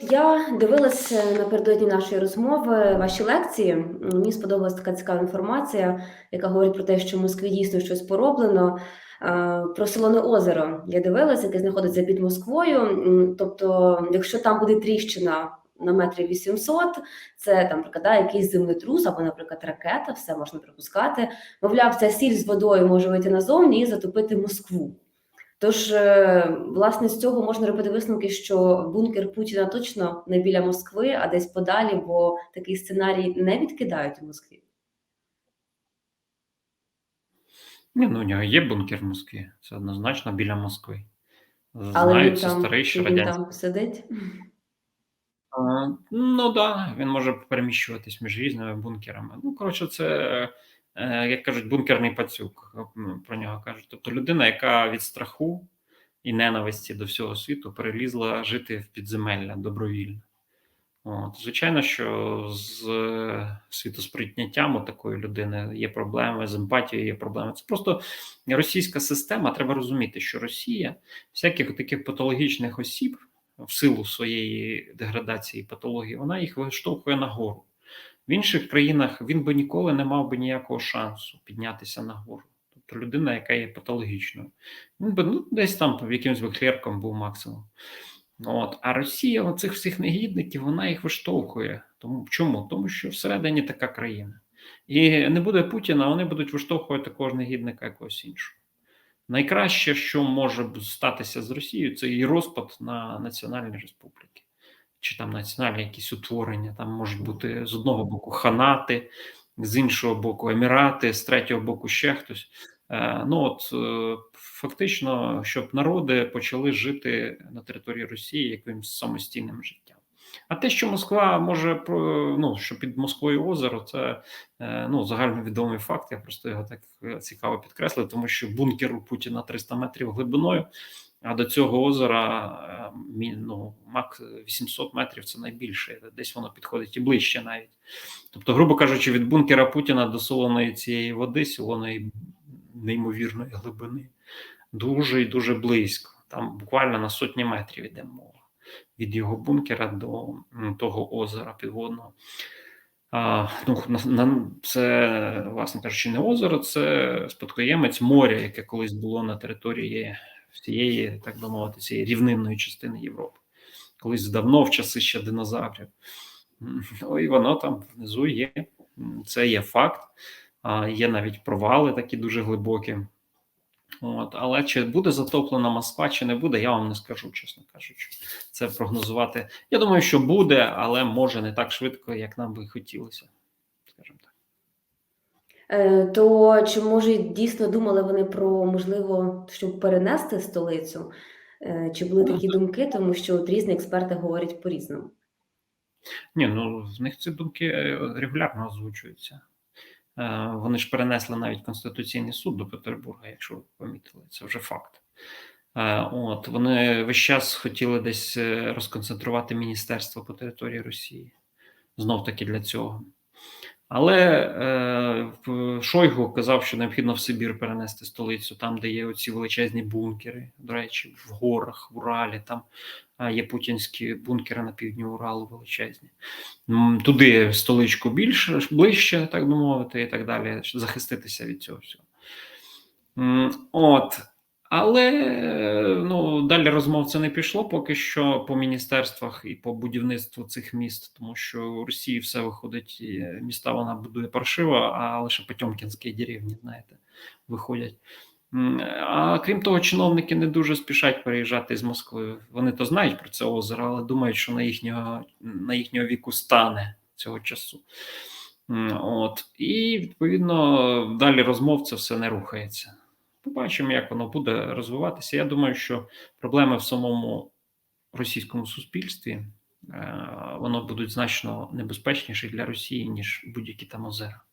Я дивилася напередодні нашої розмови ваші лекції. Мені сподобалась така цікава інформація, яка говорить про те, що в Москві дійсно щось пороблено. Е, Про Солоне озеро я дивилася, яке знаходиться під Москвою. Тобто, якщо там буде тріщина на метрі 800, це там прикладає якийсь землетрус або, наприклад, ракета, все можна припускати. Мовляв, ця сіль з водою може вийти назовні і затопити Москву. Тож, е, власне, з цього можна робити висновки, що бункер Путіна точно не біля Москви, а десь подалі, бо такий сценарій не відкидають у Москві. Ні, ну у нього є бункер в Москві. Це однозначно біля Москви. Але він там, старий він там сидить. А, Ну так, да, він може переміщуватись між різними бункерами. Ну, коротше, це, е, як кажуть, бункерний пацюк. Про нього кажуть. Тобто людина, яка від страху і ненависті до всього світу перелізла жити в підземелля добровільно. От, звичайно, що з е, світосприйняттям у такої людини є проблеми, з емпатією є проблеми. Це просто російська система. Треба розуміти, що Росія всяких таких патологічних осіб в силу своєї деградації і патології, вона їх виштовхує нагору. В інших країнах він би ніколи не мав би ніякого шансу піднятися нагору. Тобто людина, яка є патологічною, він би ну, десь там якимсь би клерком був максимум. От. А Росія оцих всіх негідників, вона їх виштовхує. Тому чому? Тому що всередині така країна. І не буде Путіна, вони будуть виштовхувати такого ж негідника якогось іншого. Найкраще, що може статися з Росією, це її розпад на національні республіки, чи там національні якісь утворення. Там можуть бути з одного боку ханати, з іншого боку емірати, з третього боку ще хтось. Е, Ну от е, фактично, щоб народи почали жити на території Росії якимось самостійним життям. А те, що Москва може ну що під Москвою озеро, це е, ну загальновідомий факт. Я просто його так цікаво підкреслив, тому що бункер у Путіна 300 метрів глибиною. А до цього озера е, ну, мак 800 метрів це найбільше. Десь воно підходить і ближче навіть. Тобто, грубо кажучи, від бункера Путіна до солоної цієї води, солоної неймовірної глибини, дуже і дуже близько. Там буквально на сотні метрів йде мова від його бункера до того озера підводного. А, ну, на, це, власне кажучи, не озеро, це спадкоємець моря, яке колись було на території всієї, так би мовити, цієї рівнинної частини Європи. Колись давно, в часи ще динозаврів. Ну і воно там внизу є. Це є факт. Є навіть провали такі дуже глибокі. От, але чи буде затоплена Москва, чи не буде, я вам не скажу, чесно кажучи. Це прогнозувати. Я думаю, що буде, але може не так швидко, як нам би хотілося. Скажімо так. Е, То чи може дійсно думали вони про можливо, щоб перенести столицю? Е, Чи були такі думки, тому що от різні експерти говорять по-різному? Ні, ну в них ці думки е, регулярно озвучуються. Вони ж перенесли навіть Конституційний суд до Петербурга, якщо ви помітили, це вже факт. От вони весь час хотіли десь розконцентрувати міністерство по території Росії. Знов таки для цього. Але е, Шойгу казав, що необхідно в Сибір перенести столицю, там, де є оці величезні бункери. До речі, в горах, в Уралі, там е, є путінські бункери на півдні Уралу величезні. Туди столичку більше, ближче, так би мовити, і так далі, захиститися від цього всього. От. Але ну, далі розмов це не пішло поки що по міністерствах і по будівництву цих міст, тому що у Росії все виходить, міста вона будує паршиво, а лише Потьомкінські деревні, знаєте, виходять. А крім того, чиновники не дуже спішать переїжджати з Москви. Вони то знають про це озеро, але думають, що на їхнього, на їхнього віку стане цього часу. От. І відповідно далі розмов це все не рухається. Побачимо, як воно буде розвиватися. Я думаю, що проблеми в самому російському суспільстві е, воно будуть значно небезпечніші для Росії, ніж будь-які там озера.